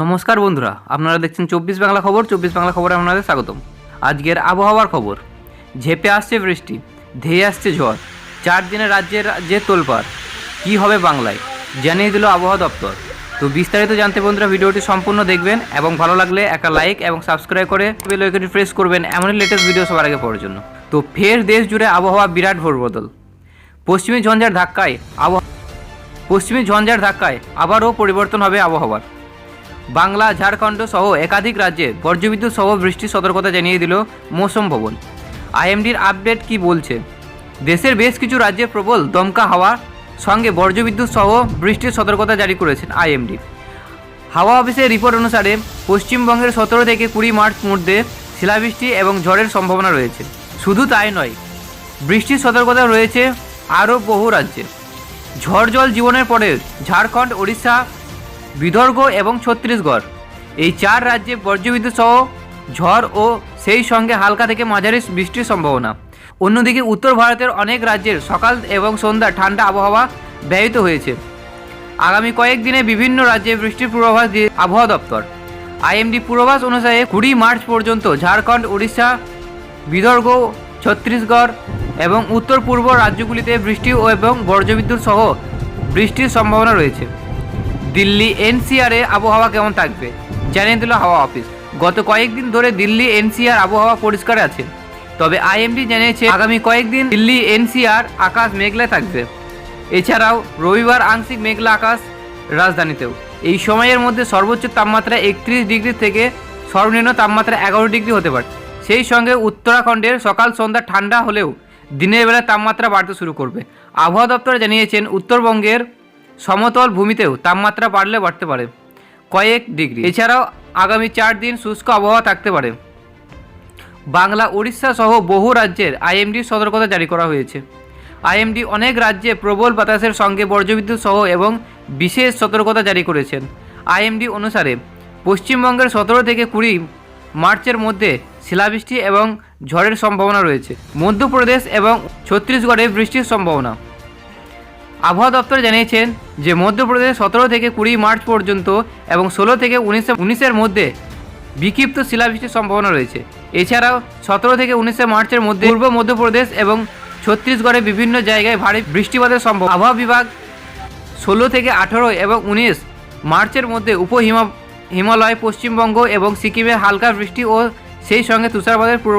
নমস্কার বন্ধুরা, আপনারা দেখছেন চব্বিশ বাংলা খবর, চব্বিশ বাংলা খবরে আপনাদের স্বাগতম। আজকের আবহাওয়ার খবর, ঝেপে আসছে বৃষ্টি, ধেয়ে আসছে ঝড়, চার দিনে রাজ্যের রাজ্যে তোলপাড়, কী হবে বাংলায়, জানিয়ে দিল আবহাওয়া দপ্তর। তো বিস্তারিত জানতে বন্ধুরা ভিডিওটি সম্পূর্ণ দেখবেন এবং ভালো লাগলে একটা লাইক এবং সাবস্ক্রাইব করে বেল আইকনটি প্রেস করবেন এমনই লেটেস্ট ভিডিও সবার আগে পাওয়ার জন্য। তো ফের দেশ জুড়ে আবহাওয়া বিরাট ভোরবদল। পশ্চিমী ঝঞ্ঝার ধাক্কায় আবহাওয়া, পশ্চিমী ঝঞ্ঝার ধাক্কায় আবারও পরিবর্তন হবে আবহাওয়ার। বাংলা, ঝাড়খণ্ড সহ একাধিক রাজ্যে বজ্রবিদ্যুৎ সহ বৃষ্টির সতর্কতা জানিয়ে দিল মৌসুম ভবন। আইএমডির আপডেট কি বলছে? দেশের বেশ কিছু রাজ্যে প্রবল দমকা হাওয়া, সঙ্গে বজ্রবিদ্যুৎ সহ বৃষ্টির সতর্কতা জারি করেছেন আইএমডি। হাওয়া অফিসের রিপোর্ট অনুসারে পশ্চিমবঙ্গের সতেরো থেকে কুড়ি মার্চ মধ্যে শিলাবৃষ্টি এবং ঝড়ের সম্ভাবনা রয়েছে। শুধু তাই নয়, বৃষ্টির সতর্কতা রয়েছে আরও বহু রাজ্যে। ঝড় জল জীবনের পরে ঝাড়খণ্ড, ওড়িশা বিদর্ভ এবং ছত্তিশগড়। এই চার রাজ্যে বজ্রবিদ্যুৎ সহ ঝড় ও সেই সঙ্গে হালকা থেকে মাঝারি বৃষ্টির সম্ভাবনা। অন্যদিকে উত্তর ভারতের অনেক রাজ্যের সকাল এবং সন্ধ্যা ঠান্ডা আবহাওয়া ব্যাহত হয়েছে। আগামী কয়েকদিনে বিভিন্ন রাজ্যে বৃষ্টির পূর্বাভাস দিয়ে আবহাওয়া দপ্তর। আইএমডি পূর্বাভাস অনুসারে কুড়ি মার্চ পর্যন্ত ঝাড়খণ্ড, উড়িষ্যা বিদর্ভ ছত্তিশগড় এবং উত্তর পূর্ব রাজ্যগুলিতে বৃষ্টি ও এবং বজ্রবিদ্যুৎ সহ বৃষ্টির সম্ভাবনা রয়েছে। দিল্লি এনসিআরে আবহাওয়া কেমন থাকবে? জানিয়ে দিল হাওয়া অফিস। গত কয়েকদিন ধরে দিল্লি এনসিআর আবহাওয়া পরিষ্কার আছে। তবে আইএমডি জানিয়েছে, আগামী কয়েকদিন দিল্লি এনসিআর আকাশ মেঘলা থাকবে। এছাড়াও রবিবার আংশিক মেঘলা আকাশ রাজধানীতেও। এই সময়ের মধ্যে সর্বোচ্চ তাপমাত্রা একত্রিশ ডিগ্রি থেকে সর্বনিম্ন তাপমাত্রা এগারো ডিগ্রি হতে পারে। সেই সঙ্গে উত্তরাখণ্ডের সকাল সন্ধ্যা ঠান্ডা হলেও দিনের বেলা তাপমাত্রা বাড়তে শুরু করবে। আবহাওয়া দপ্তর জানিয়েছেন, উত্তরবঙ্গের সমতল ভূমিতেও তাপমাত্রা বাড়লে বাড়তে পারে। কয়েক ডিগ্রি। এছাড়াও আগামী চার দিন শুষ্ক আবহাওয়া থাকতে পারে। বাংলা উড়িষ্যা সহ বহু রাজ্যের আইএমডি সতর্কতা জারি করা হয়েছে। আইএমডি অনেক রাজ্যে প্রবল বাতাসের সঙ্গে বজ্রবিদ্যুৎ সহ এবং বিশেষ সতর্কতা জারি করেছেন। আইএমডি অনুসারে, পশ্চিমবঙ্গের সতেরো থেকে কুড়ি মার্চের মধ্যে শিলাবৃষ্টি এবং ঝড়ের সম্ভাবনা রয়েছে। মধ্যপ্রদেশ এবং ছত্তিশগড়ে বৃষ্টির সম্ভাবনা। আবহাওয়া দপ্তর জানিয়েছেন যে মধ্যপ্রদেশ সতেরো থেকে কুড়ি মার্চ পর্যন্ত এবং ষোলো থেকে উনিশে উনিশের মধ্যে বিক্ষিপ্ত শিলাবৃষ্টির সম্ভাবনা রয়েছে। এছাড়াও সতেরো থেকে উনিশে মার্চের মধ্যে পূর্ব মধ্যপ্রদেশ এবং ছত্তিশগড়ে বিভিন্ন জায়গায় ভারী বৃষ্টিপাতের সম্ভব আবহাওয়া বিভাগ ষোলো থেকে আঠেরো এবং উনিশ মার্চের মধ্যে উপহিমা হিমালয়, পশ্চিমবঙ্গ এবং সিকিমে হালকা বৃষ্টি ও সেই সঙ্গে তুষারপাতের পূর্ব